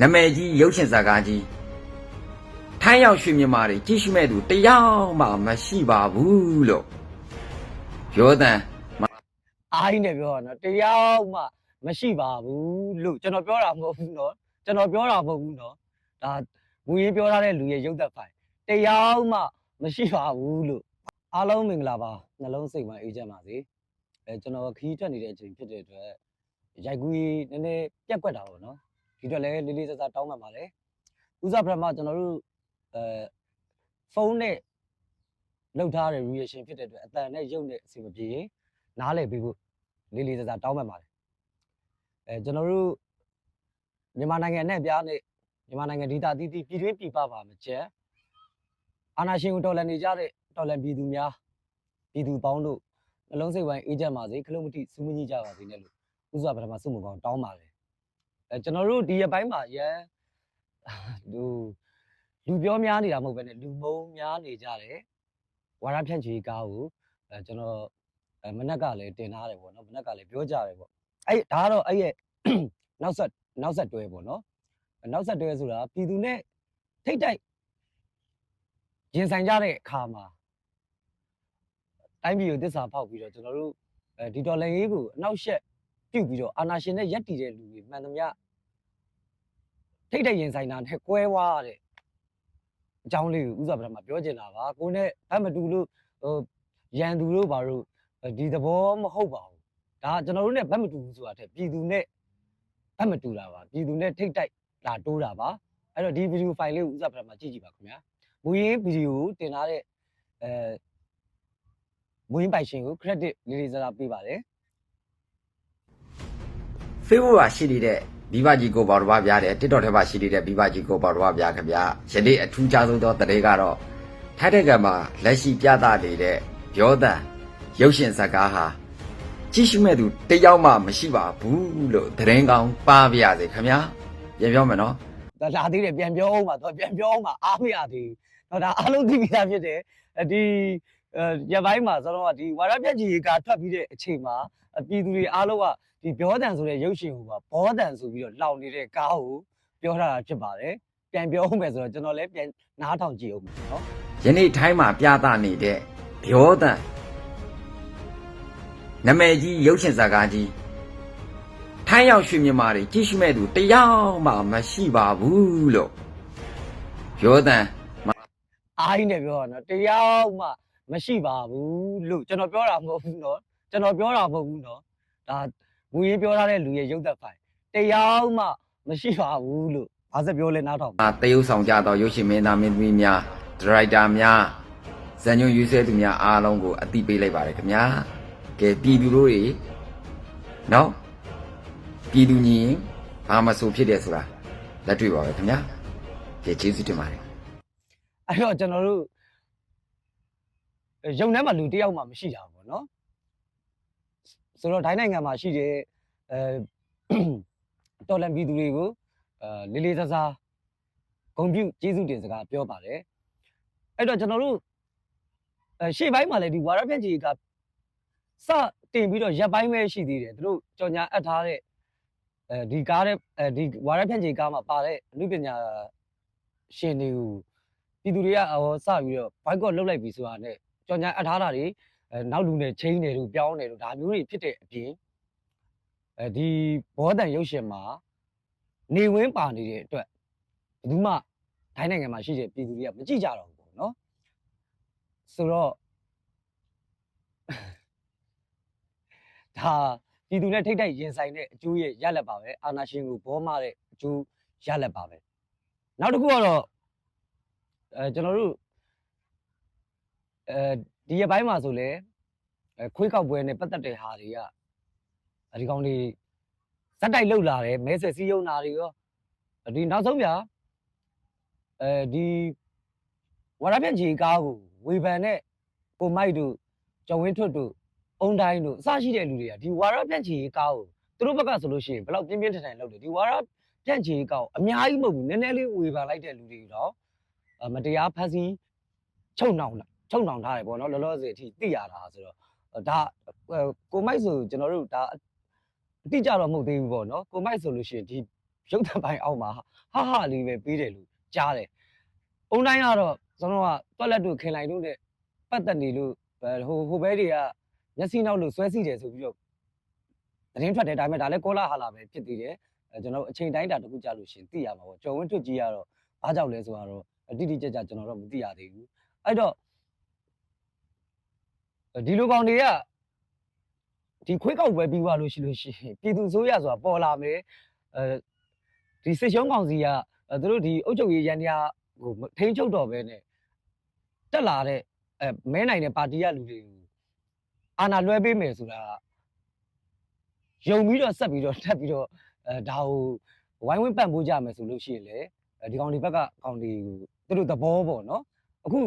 နာမည်ကြီးရုပ်ရှင်ဇာတ်ကားကြီးထိုင်းရောက်ရွှေမြန်မာတွေကြည့်ရှုမဲ့သူတယောက်မှမရှိပါဘူးလို့ပြောတဲ့အားကြီးနဲ့ပြောတာနော်တယောက်မှမရှိပါဘူးလို့ကျွန်တော်ပြောတာမဟုတ်ဘူးနော်ကျွန်တော်ပြောတာမဟုတ်ဘူးနော်ဒါငွေရေးပြောထားတဲ့လူရဲ့ရုပ်သက်ဖိုင်တယောက်မှမရှိပါဘူးလို့အားလုံးမင်္ဂလာပါနှလုံးစိတ်ပိုင်းအေးချမ်းပါစေအဲကျွန်တော်ခီးထွက်နေတဲ့အချိန်ဖြစ်တဲ့အတွက်ရိုက်ကူးရေးနည်းနည်းပြက်ကွက်တာပေါ့နော် ဒီအတွက်လည်းလေးလေးစားစားတောင်းပန်ပါတယ်ဥစားပထမကျွန်တော်တို့အဲဖုန်းနဲ့လောက်ထားတဲ့ reaction ဖြစ်တဲ့အတွက်အတန်နဲ့ရုပ်နဲ့အစီမပြေရင်နားလည်ပေးဖို့လေးလေးစားစားတောင်းပန်ပါတယ်အဲကျွန်တော်တို့မြန်မာနိုင်ငံနဲ့အပြားနဲ့မြန်မာနိုင်ငံဒေသအသီးသီးပြည်တွင်းပြည်ပပါမချက်အာနာရှင်ကိုတော်လန်နေကြတဲ့တော်လန်ပြည်သူများပြည်သူပေါင်းတို့နှလုံးစိတ်ဝိုင်းအေးချမ်းပါစေခလုံးမတိစူးမကြီးကြပါစေနဲ့လို့ဥစွာပထမစုမှုကောင်းတောင်းပါတယ် အဲကျွန်တော်တို့ဒီရက်ပိုင်းမှာရန်လူလူပြောများနေတာမဟုတ်ဘဲနဲ့လူမုံများနေကြတယ်ဝါရဖြန့်ချီကားကိုအဲကျွန်တော်အဲမနက်ကလည်းတင်ထားတယ်ပေါ့နော်မနက်ကလည်းပြောကြတယ်ပေါ့အဲ့ဒါကတော့အဲ့ရဲ့နောက်ဆက်နောက်ဆက်တွဲပေါ့နော်အဲ့နောက်ဆက်တွဲဆိုတာပြည်သူနဲ့ထိတ်တိုက်ရင်ဆိုင်ကြတဲ့အခါမှာတိုင်းပြည်ကိုတစ္ဆာဖောက်ပြီးတော့ကျွန်တော်တို့အဲဒီတော်လည်းရေးကိုအနောက်ရှက် ပြုတ်ပြီးတော့အာနာရှင်နဲ့ရက်တည်တဲ့လူတွေမှန်သမျှထိတ်တဲ့ရင်ဆိုင်တာနဲ့ကွဲဝါတဲ့အကြောင်းလေးကိုဥစွာပထမပြောချင်တာပါကိုနဲ့အမတူလို့ဟိုရန်သူတို့ဘာလို့ဒီသဘောမဟုတ်ပါဘူးဒါကျွန်တော်တို့နဲ့ဘက်မတူဘူးဆိုတာတဲ့ပြည်သူနဲ့ဘက်မတူတာပါပြည်သူနဲ့ထိတ်တိုက်လာတိုးတာပါအဲ့တော့ဒီဗီဒီယိုဖိုင်လေးကိုဥစွာပထမကြည့်ကြည့်ပါခင်ဗျာမူရင်းဗီဒီယိုတင်လာတဲ့အဲမူရင်းပိုင်ရှင်ကို credit လေးလေးစားစားပေးပါတယ် Facebook မှာရှိနေတဲ့ဘီဘာကြီးကိုပေါ်တော်ပါပြတယ် TikTok ထဲမှာရှိနေတဲ့ဘီဘာကြီးကိုပေါ်တော်ပါပြခင်ဗျာယနေ့အထူးခြားဆုံးသောတရေကတော့ထိုက်တဲ့ကံမှာလက်ရှိပြသနေတဲ့ရောတန်ရုပ်ရှင်ဇာတ်ကားဟာကြည့်ရှုမဲ့သူတယောက်မှမရှိပါဘူးလို့သတင်းကောင်းပါပြရစေခင်ဗျာပြန်ပြောမယ်နော်ဒါလာသေးတယ်ပြန်ပြောအောင်ပါတော့ပြန်ပြောအောင်ပါအားမရသေးဘူးတော့ဒါအားလုံးသိပြီးသားဖြစ်တယ်အဲဒီအဲ ရပိုင်းမှာဆိုတော့ဒီဝါရပြက်ကြီးကထွက်ပြီးတဲ့အချိန်မှာပြည်သူတွေအားလုံးကဒီပြောတန်ဆိုတဲ့ရုပ်ရှင်ကိုပါဘောတန်ဆိုပြီးတော့လောင်နေတဲ့ကားကိုပြောထားတာဖြစ်ပါတယ်ပြန်ပြောအောင်မယ်ဆိုတော့ကျွန်တော်လည်းပြန်နားထောင်ကြည့်အောင်မယ်နော်ယနေ့ထိုင်းမှာပြသနေတဲ့ရောတန်နာမည်ကြီးရုပ်ရှင်ဇာတ်ကားကြီးထိုင်းရောက်ရွှေမြန်မာတွေကြည့်ရှုမဲ့သူတယောက်မှမရှိပါဘူးလို့ရောတန်အားကြီးနဲ့ပြောတာနော်တယောက်မှ မရှိပါဘူးလို့ကျွန်တော်ပြောတာမဟုတ်ဘူးနော်ကျွန်တော်ပြောတာမဟုတ်ဘူးနော်ဒါငွေရေးပြောထားတဲ့လူရဲ့ရုပ်သက်ဖိုင်တယောက်မှမရှိပါဘူးလို့ဘာစပြောလဲနားထောင်ပါအာတရုပ်ဆောင်ကြသောရုပ်ရှင်မင်းသားမင်းသမီးများဒရိုက်တာများဇန်ညွန်ယူဆဲသူများအားလုံးကိုအသိပေးလိုက်ပါတယ်ခင်ဗျာကဲပြည်သူတို့တွေနော်ပြည်သူညီရင်ဘာမဆိုဖြစ်တယ်ဆိုတာလက်တွေ့ပါပဲခင်ဗျာကဲကျေးဇူးတင်ပါတယ်အဲ့တော့ကျွန်တော်တို့ ရုံထဲမှာလူတယောက်မှမရှိတာပေါ့နော်ဆိုတော့ဒိုင်းနိုင်ငံမှာရှိတဲ့အဲတော်လန်ပြည်သူတွေကိုအဲလေးလေးစားစားဂုဏ်ပြုကျေးဇူးတင်စကားပြောပါတယ်အဲ့တော့ကျွန်တော်တို့အဲရှေ့ပိုင်းမှာလည်းဒီဝါရဖြန့်ကြီးကစတင်ပြီးတော့ရက်ပိုင်းပဲရှိသေးတယ်သူတို့ကြော်ညာအပ်ထားတဲ့အဲဒီကားတဲ့အဲဒီဝါရဖြန့်ကြီးကားမှာပါတဲ့အမှုပညာရှင်တွေကိုပြည်သူတွေကဟောစပြီးတော့ boycott လုပ်လိုက်ပြီဆိုတာနဲ့ ကြော်ညာအပ်ထားတာတွေအဲနောက်လူနဲ့ချင်းတယ်လို့ပြောင်းတယ်လို့ဒါမျိုးတွေဖြစ်တဲ့အပြင်အဲဒီဘောတန်ရုပ်ရှင်မှာနေဝင်းပါနေတဲ့အတွက်ဘယ်သူမှဒိုင်းနိုင်ငံမှာရှိတဲ့ပြည်သူတွေကမကြည့်ကြတော့ဘူးပေါ့နော်ဆိုတော့ဒါပြည်သူနဲ့ထိတ်တိုက်ရင်ဆိုင်တဲ့အကျိုးရဲ့ရလက်ပါပဲအာနာရှင်ကိုဘောမတဲ့အကျိုးရလက်ပါပဲနောက်တစ်ခုကတော့အဲကျွန်တော်တို့ အဲဒီရပိုင်းမှာဆိုလဲအဲခွေးကောက်ပွဲနဲ့ပတ်သက်တဲ့ဟာတွေကအဲဒီကောင်တွေဇက်တိုက်လှုပ်လာတယ်မဲဆက်စည်းရုံးတာတွေရောဒီနောက်ဆုံးပြအဲဒီဝရပြန့်ကြီးကားကိုဝေဖန်တဲ့ကိုမိုက်တို့ကျော်ဝင်းထွတ်တို့အုံတိုင်းတို့အစရှိတဲ့လူတွေကဒီဝါရပြန့်ကြီးကားကိုသူတို့ဘက်ကဆိုလို့ရှိရင်ဘယ်လောက်ပြင်းပြင်းထန်ထန်လုပ်တယ်ဒီဝါရပြန့်ကြီးကားကိုအများကြီးမဟုတ်ဘူးနည်းနည်းလေးဝေဖန်လိုက်တဲ့လူတွေတော့အမတရားဖက်စီချုပ်နှောင်တာ ချုပ်နှောင်ထားတယ်ပေါ့နော်လောလောဆယ်အထိသိရတာဆိုတော့ဒါကိုမိုက်ဆိုကျွန်တော်တို့ဒါအတိကြတော့မဟုတ်သေးဘူးပေါ့နော်ကိုမိုက်ဆိုလို့ရှိရင်ဒီရုပ်သံပိုင်းအောက်မှာဟာဟာလေးပဲပေးတယ်လို့ကြားတယ်အုံတိုင်းကတော့ကျွန်တော်ကတွက်လက်တို့ခင်လိုက်တို့နဲ့ပတ်သက်နေလို့ဟိုဟိုဘဲတွေကမျက်စိနောက်လို့ဆွဲစီတယ်ဆိုပြီးတော့သတင်းထွက်တယ်ဒါပေမဲ့ဒါလည်းကောလာဟာလာပဲဖြစ်သေးတယ်အဲကျွန်တော်အချိန်တိုင်းတာတစ်ခုကြာလို့ရှင်သိရမှာပေါ့ကျော်ဝင်းထွတ်ကြီးကတော့ဘာကြောက်လဲဆိုတော့တိတိကျကျကျွန်တော်တော့မသိရသေးဘူးအဲ့တော့ ဒီလိုကောင်တွေကဒီခွေးကောက်ပွဲပြီးသွားလို့ရှိလို့ရှိရင်ပြည်သူဆိုရဆိုတာပေါ်လာမယ်အဲဒီစစ်ရှုံးကောင်စီကသူတို့ဒီအုပ်ချုပ်ရေးရန်တရားဟိုထိန်းချုပ်တော့ပဲနဲ့တက်လာတဲ့အဲမဲနိုင်တဲ့ပါတီကလူတွေကိုအာဏာလွှဲပေးမယ်ဆိုတာယုံပြီးတော့ဆက်ပြီးတော့တက်ပြီးတော့အဲဒါကိုဝိုင်းဝန်းပံ့ပိုးကြမယ်ဆိုလို့ရှိရင်လေဒီကောင်ဒီဘက်ကကောင်တွေကိုသူတို့သဘောပေါ့နော်အခု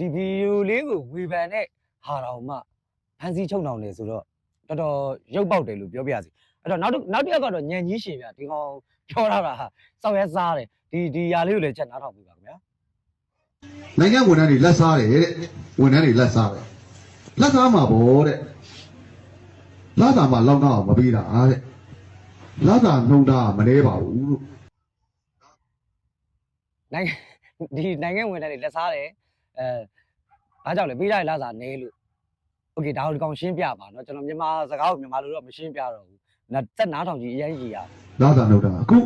ဒီဗီဒီယိုလေးကိုဝေဖန်တဲ့ ဟာတော်မှဖန်စီချုပ်နှောင်နေဆိုတော့တော်တော်ရုပ်ပေါက်တယ်လို့ပြောပြရစီအဲ့တော့နောက်နောက်တစ်ယောက်ကတော့ညံကြီးရှင်ဗျဒီကောင်ပြောရတာဟာစောက်ရဲစားတယ်ဒီဒီຢာလေးကိုလည်းချက်နားထောင်ပြပါခင်ဗျာနိုင်ငံဝန်ထမ်းတွေလက်စားတယ်တဲ့ဝန်ထမ်းတွေလက်စားတယ်လက်စားမှာပေါ့တဲ့လာတာမှလောက်တော့မပေးတာတဲ့လာတာနှုံတာမနေပါဘူးလို့နိုင်ငံဒီနိုင်ငံဝင်တဲ့တွေလက်စားတယ်အဲ ဘာကြောင့်လဲပေးလိုက်လားစာနဲလို့โอเคဒါကိုဒီကောင်ရှင်းပြပါเนาะကျွန်တော်မြန်မာစကားကိုမြန်မာလိုတော့မရှင်းပြတော့ဘူးနာတက်နားထောင်ကြည့်အရင်ကြီးရ လာတာနှုံတာအခု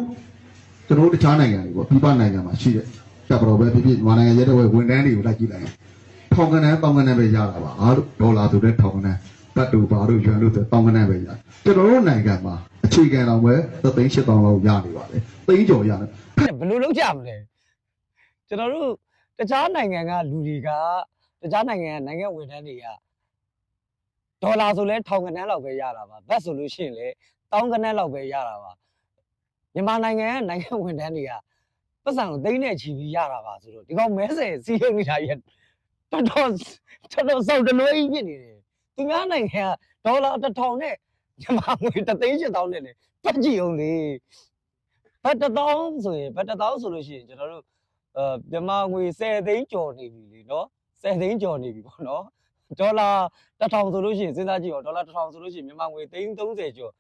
ကျွန်တော်တို့တခြားနိုင်ငံတွေပေါ့ပြည်ပနိုင်ငံမှာရှိတဲ့တပ်ပတော်ပဲဖြစ်ဖြစ်မြန်မာနိုင်ငံရဲတပ်ဖွဲ့ဝန်ထမ်းတွေကိုလိုက်ကြည့်လိုက်ရင်ထောင်ကနန်းတောင်ကနန်းပဲရတာပါအားလို့ဒေါ်လာဆိုတဲ့ထောင်ကနန်းတတ်တူပါတို့ရွှန်လို့ဆိုတောင်ကနန်းပဲရကျွန်တော်တို့နိုင်ငံမှာအခြေခံတော်ပဲသသိန်း8000လောက်ရနေပါတယ်သိန်းကျော်ရတယ် ဘယ်လိုလုပ်ကြမလဲကျွန်တော်တို့တခြားနိုင်ငံကလူတွေက တခြားနိုင်ငံကနိုင်ငံဝန်ထမ်းတွေကဒေါ်လာဆိုလဲထောင်ကနန်းလောက်ပဲရတာပါဘတ်ဆိုလို့ရှိရင်လဲတောင်းကနန်းလောက်ပဲရတာပါမြန်မာနိုင်ငံကနိုင်ငံဝန်ထမ်းတွေကပတ်စံကိုသိန်းနဲ့ချီပြီးရတာပါဆိုတော့ဒီကောင်မဲဆယ်စီးရုံနေတာကြီးတော်တော်တော်တော်စောက်တလွဲကြီးဖြစ်နေတယ်သူများနိုင်ငံကဒေါ်လာတစ်ထောင်နဲ့မြန်မာငွေတသိန်း၈000နဲ့လေပတ်ကြည့်အောင်လေဘတ်တစ်သောင်းဆိုရင်ဘတ်တစ်သောင်းဆိုလို့ရှိရင်ကျွန်တော်တို့အဲမြန်မာငွေ10သိန်းကျော်နေပြီလေနော် 10သိန်းကျော်နေပြီပေါ့နော်ဒေါ်လာ1000ဆိုလို့ရှိရင်စဉ်းစားကြည့်အောင်ဒေါ်လာ1000ဆိုလို့ရှိရင်မြန်မာငွေ330ကျော်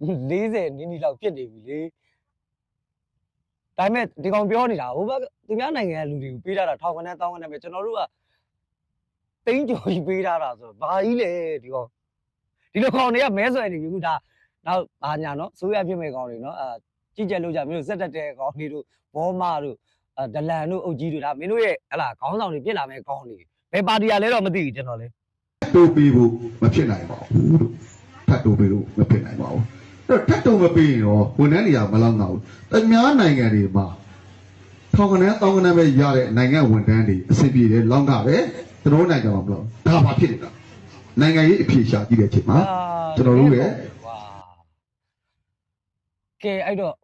40နီးနီးလောက်ပြစ်နေပြီလေဒါပေမဲ့ဒီကောင်ပြောနေတာဟိုဘက်သူများနိုင်ငံကလူတွေကိုပေးထားတာထောင်ခနဲ့တောင်းခနဲ့ပဲကျွန်တော်တို့ကတိန်းကျော်ကြီးပေးထားတာဆိုဘာကြီးလဲဒီကောင်ဒီလိုကောင်တွေကမဲဆွယ်နေပြီခုဒါနောက်ဘာညာနော်ဆိုရဖြစ်မဲ့ကောင်တွေနော်အာကြည့်ကြလို့ကြမျိုးဇက်တက်တဲ့ကောင်တွေတို့ဘောမတို့ ဒလန်တို့အုတ်ကြီးတို့ဒါမင်းတို့ရဲ့ဟလာခေါင်းဆောင်တွေပြစ်လာမဲ့ကောင်းတွေဘယ်ပါတီကလဲတော့မသိဘူးကျွန်တော်လေတိုးပေးဖို့မဖြစ်နိုင်ပါဘူးလို့ထပ်တိုးပေးလို့မဖြစ်နိုင်ပါဘူးအဲ့တော့ထပ်တိုးမပေးရင်တော့ဝန်ထမ်းတွေကမလောက်တော့ဘူးတများနိုင်ငံတွေမှာထောင်ကနန်းတောင်းကနန်းပဲရတဲ့နိုင်ငံဝန်ထမ်းတွေအဆင်ပြေတယ်လောက်တာပဲကျွန်တော်တို့နိုင်ငံမှာမလို့ဒါဘာဖြစ်နေတာနိုင်ငံရေးအဖြေရှာကြည့်တဲ့အချိန်မှာကျွန်တော်တို့ရဲ့ဝါကဲအဲ့တော့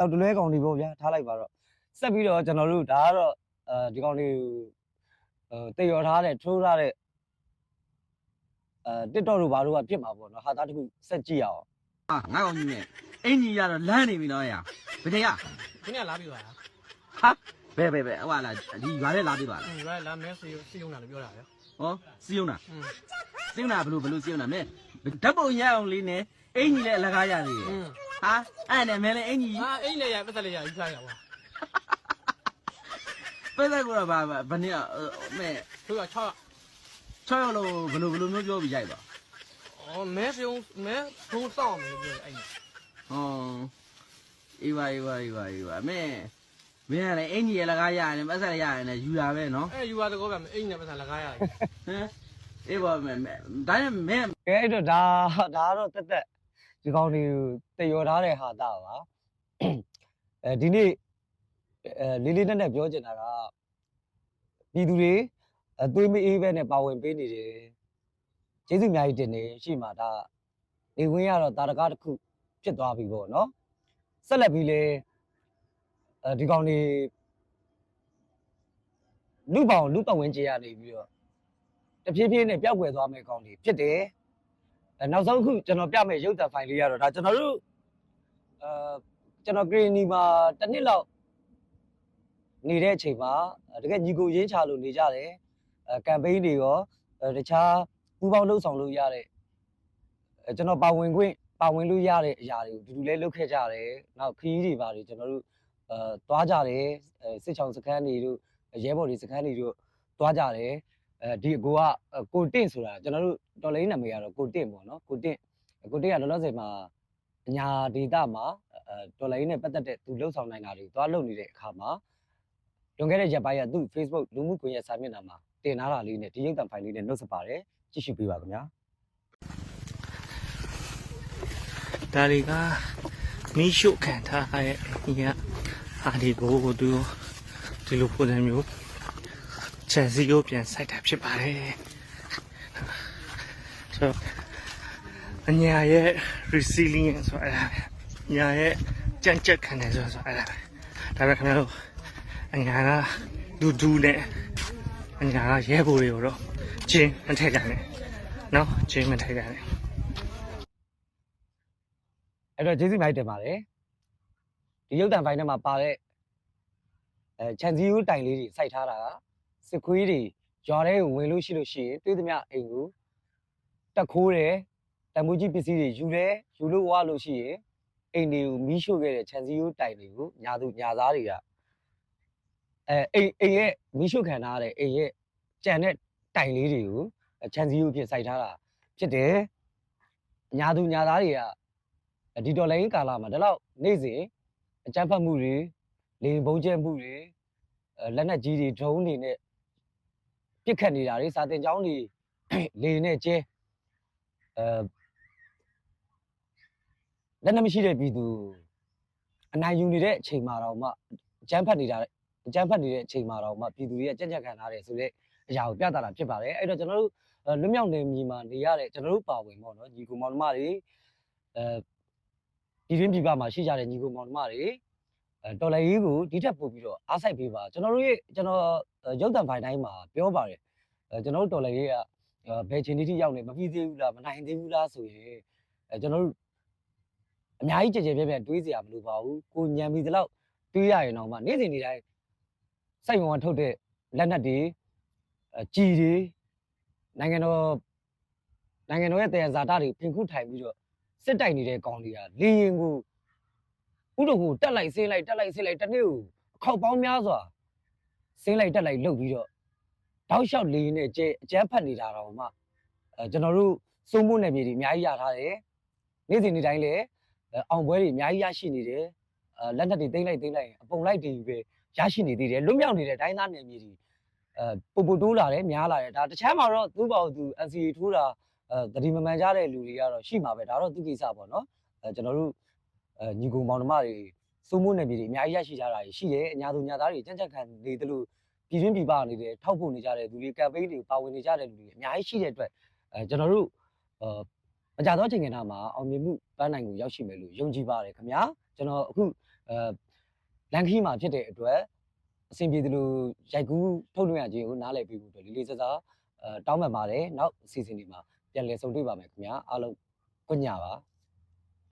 စောက်တလွဲကောင်တွေပေါ့ဗျာထားလိုက်ပါတော့ဆက်ပြီးတော့ကျွန်တော်တို့ဒါကတော့အဲဒီကောင်တွေတေရော်ထားတဲ့ထိုးထားတဲ့အဲ TikTok တို့ဘာတို့ကဖြစ်မှာပေါ့နော်ဟာသားတစ်ခုဆက်ကြည့်ရအောင်ဟာငါကောင်ကြီးနဲ့အင်ကြီးရတော့လမ်းနေပြီနော်ရဘယ်တည်းရခင်းရလာပြီပါလားဟာဘယ်ဘယ်ဘယ်ဟိုလာဒီရွာထဲလာပြီပါလားရွာထဲလာမဲစီစီယုံတာလို့ပြောတာဗျဟောစီယုံတာစီယုံတာဘလို့ဘလို့စီယုံတာမဲဓာတ်ပုံရအောင်လေးနဲ့ အင်ကြီးလည်းအလကားရသေးတယ်ဟာအဲ့နဲ့မင်းလည်းအင်ကြီးဟာအိမ်လည်းရပတ်သက်လည်းရယူစားရပါပဲလဲကတော့ဗာဗနည်းမဲ့သူက6ရက်ချောက်ရလို့ဘယ်လိုဘယ်လိုမျိုးပြောပြီးရိုက်ပါအော်မဲပြုံးမဲဘုံစောင့်မယ်ပြောအဲ့ဒါဟောအေးပါအေးပါအေးပါအေးပါမင်းမင်းကလည်းအင်ကြီးရလကားရတယ်ပတ်ဆက်ရရတယ်နဲ့ယူတာပဲနော်အဲ့ယူပါတကောဗျာအိမ်နဲ့ပတ်သက်လကားရတယ်ဟမ်အေးပါမင်းဒါနဲ့မင်းကဲအဲ့တော့ဒါဒါကတော့တက်တက် ဒီကောင်တွေတည်ရော်ထားတဲ့ဟာတာပါအဲဒီနေ့အဲလေးလေးနက်နက်ပြောချင်တာကပြည်သူတွေအသွေးမအေးပဲနဲ့ပါဝင်ပေးနေတယ်ကျေးဇူးအများကြီးတင်နေရှိမှဒါနေဝင်းရတော့တာရကားတစ်ခုဖြစ်သွားပြီပေါ့နော်ဆက်လက်ပြီးလေအဲဒီကောင်တွေလူပောင်လူပတ်ဝန်းကျင်ရနေပြီးတော့တဖြည်းဖြည်းနဲ့ပျောက်ကွယ်သွားမယ့်ကောင်တွေဖြစ်တယ် အဲနောက်ဆုံးအခုကျွန်တော်ပြမယ့်ရုပ်သံဖိုင်လေးကတော့ဒါကျွန်တော်တို့အဲကျွန်တော်ဂရင်းနီမှာတစ်နှစ်လောက်နေတဲ့အချိန်မှာတကယ်ညီကိုရင်းချလို့နေကြတယ်အဲကမ်ပိန်းတွေရောအဲတခြားပူးပေါင်းလှုပ်ဆောင်လို့ရတဲ့အဲကျွန်တော်ပါဝင်ခွင့်ပါဝင်လို့ရတဲ့အရာတွေကိုအတူတူလေးလုပ်ခဲ့ကြတယ်နောက်ခရီးတွေပါတွေကျွန်တော်တို့အဲသွားကြတယ်အဲစစ်ချောင်းစခန်းတွေတို့ရဲဘော်တွေစခန်းတွေတို့သွားကြတယ် အဲဒီအကိုကကိုတင့်ဆိုတာကျွန်တော်တို့တော်လိုင်းနာမည်ကတော့ကိုတင့်ပေါ့နော်ကိုတင့်ကိုတင့်ကလောလောဆယ်မှာအညာဒေတာမှာအဲတော်လိုင်းနဲ့ပတ်သက်တဲ့သူလှုပ်ဆောင်နိုင်တာတွေသွားလုပ်နေတဲ့အခါမှာလွန်ခဲ့တဲ့ရက်ပိုင်းကသူ့ Facebook လူမှုကွန်ရက်စာမျက်နှာမှာတင်ထားတာလေးနဲ့ဒီရုပ်သံဖိုင်လေးနဲ့နှုတ်ဆက်ပါတယ်ကြည့်ရှုပေးပါခင်ဗျာဒါတွေကမီးရှို့ခံထားရတဲ့အိမ်ကအာဒီကိုသူဒီလိုပုံစံမျိုး ခြံစည်းကိုပြန်စိုက်တာဖြစ်ပါတယ်ဆိုတော့အညာရဲ့ resilience ဆိုအဲ့ဒါပဲအညာရဲ့ကြံ့ကြက်ခံတယ်ဆိုတော့အဲ့ဒါပဲဒါပေမဲ့ခင်ဗျားတို့အညာကဒူဒူနဲ့အညာကရဲဘော်တွေကိုတော့ကျင်းမထည့်ကြနဲ့နော်ကျင်းမထည့်ကြနဲ့အဲ့တော့ကျေးဇူးအများကြီးတင်ပါတယ်ဒီရုပ်တံဖိုင်ထဲမှာပါတဲ့အဲခြံစည်းရိုးတိုင်လေးတွေစိုက်ထားတာက စစ်ခွေးတွေရွာထဲကိုဝင်လို့ရှိလို့ရှိရင်တွေးသမျှအိမ်ကိုတက်ခိုးတယ်တံမိုးကြီးပစ္စည်းတွေယူတယ်ယူလို့ဝါလို့ရှိရင်အိမ်တွေကိုမီးရှို့ခဲ့တဲ့ခြံစည်းရိုးတိုင်တွေကိုညာသူညာသားတွေကအဲအိမ်အိမ်ရဲ့မီးရှို့ခံထားတဲ့အိမ်ရဲ့ကြံတဲ့တိုင်လေးတွေကိုခြံစည်းရိုးဖြစ်စိုက်ထားတာဖြစ်တယ်ညာသူညာသားတွေကဒီဒေါ်လာရင်းကာလာမှာဒီလောက်နေ့စဉ်အကြမ်းဖက်မှုတွေလေရင်ဘုံကျဲမှုတွေအဲလက်နက်ကြီးတွေဒရုန်းတွေနဲ့ ပစ်ခတ်နေတာတွေစာတင်ကျောင်းတွေလေရင်နဲ့ကျဲအဲလက်နက်မရှိတဲ့ပြည်သူအနိုင်ယူနေတဲ့အချိန်မှာတော့မှအကြမ်းဖက်နေတာအကြမ်းဖက်နေတဲ့အချိန်မှာတော့မှပြည်သူတွေကကြက်ကြက်ခံထားတယ်ဆိုတဲ့အရာကိုပြသတာဖြစ်ပါတယ်အဲ့တော့ကျွန်တော်တို့အဲလွတ်မြောက်နေမြေမှာနေရတဲ့ကျွန်တော်တို့ပါဝင်ပေါ့နော်ညီကောင်မောင်နှမတွေအဲပြည်တွင်းပြည်ပမှာရှိကြတဲ့ညီကိုမောင်နှမတွေ အဲတော်လိုင်းကြီးကိုဒီထက်ပိုပြီးတော့အားစိုက်ပေးပါကျွန်တော်တို့ရဲ့ကျွန်တော်အဲရုပ်တံဖိုင်တိုင်းမှာပြောပါတယ်အဲကျွန်တော်တို့တော်လိုင်းကြီးကအဲဘယ်ချိန်တိတိရောက်နေမပြီးသေးဘူးလားမနိုင်သေးဘူးလားဆိုရင်အဲကျွန်တော်တို့အများကြီးကြကြပြဲပြဲတွေးစရာမလိုပါဘူးကိုညံပြီးဒီလောက်တွေးရရင်တော့မှနေ့စဉ်နေ့တိုင်းစိုက်ဝင်ဝင်ထုတ်တဲ့လက်နက်တွေအဲကြီးတွေနိုင်ငံတော်နိုင်ငံတော်ရဲ့တရားဇာတာတွေပြင်ခုထိုင်ပြီးတော့စစ်တိုက်နေတဲ့ကောင်တွေကလေရင်ကို ဥဒုကိုတက်လိုက်ဆင်းလိုက်တက်လိုက်ဆင်းလိုက်တစ်နေ့ကိုအခောက်ပေါင်းများစွာဆင်းလိုက်တက်လိုက်လုပ်ပြီးတော့တောက်လျှောက်လေရင်နဲ့ကျဲအကျန်းဖတ်နေတာတော့မှအဲကျွန်တော်တို့စိုးမိုးနယ်မြေတွေအများကြီးရထားတယ်နေ့စဉ်နေ့တိုင်းလည်းအဲအောင်ပွဲတွေအများကြီးရရှိနေတယ်အဲလက်နက်တွေသိမ့်လိုက်သိမ့်လိုက်ရင်အပုံလိုက်တွေပဲရရှိနေသေးတယ်လွတ်မြောက်နေတဲ့တိုင်းသားနယ်မြေတွေအဲပူပူတိုးလာတယ်များလာတယ်ဒါတခြားမှာတော့သူ့ဘောက်သူ NCA ထိုးတာအဲတတိမမှန်ကြတဲ့လူတွေကတော့ရှိမှာပဲဒါတော့သူကိစ္စပေါ့နော်အဲကျွန်တော်တို့ အဲညီကောင်မောင်နှမတွေစိုးမိုးနယ်မြေတွေအများကြီးရရှိကြတာရှိတယ်အညာသူညာသားတွေကြက်ကြက်ခံနေတယ်လို့ပြည်တွင်းပြည်ပနေတယ်ထောက်ဖို့နေကြတဲ့လူတွေကမ်ပိန်းတွေပါဝင်နေကြတဲ့လူတွေအများကြီးရှိတဲ့အတွက်အဲကျွန်တော်တို့အဲမကြတော့ချိန်ကနာမှာအောင်မြင်မှုပန်းနိုင်ကိုရောက်ရှိမယ်လို့ယုံကြည်ပါတယ်ခင်ဗျာကျွန်တော်အခုအဲလန်ခီမှာဖြစ်တဲ့အတွက်အဆင်ပြေတယ်လို့ရိုက်ကူးထုတ်လွှင့်ရခြင်းကိုနားလည်ပေးဖို့အတွက်လေးလေးစားစားအဲတောင်းပန်ပါတယ်နောက်အစီအစဉ်ဒီမှာပြန်လည်ဆုံတွေ့ပါမယ်ခင်ဗျာအားလုံးကွညပါ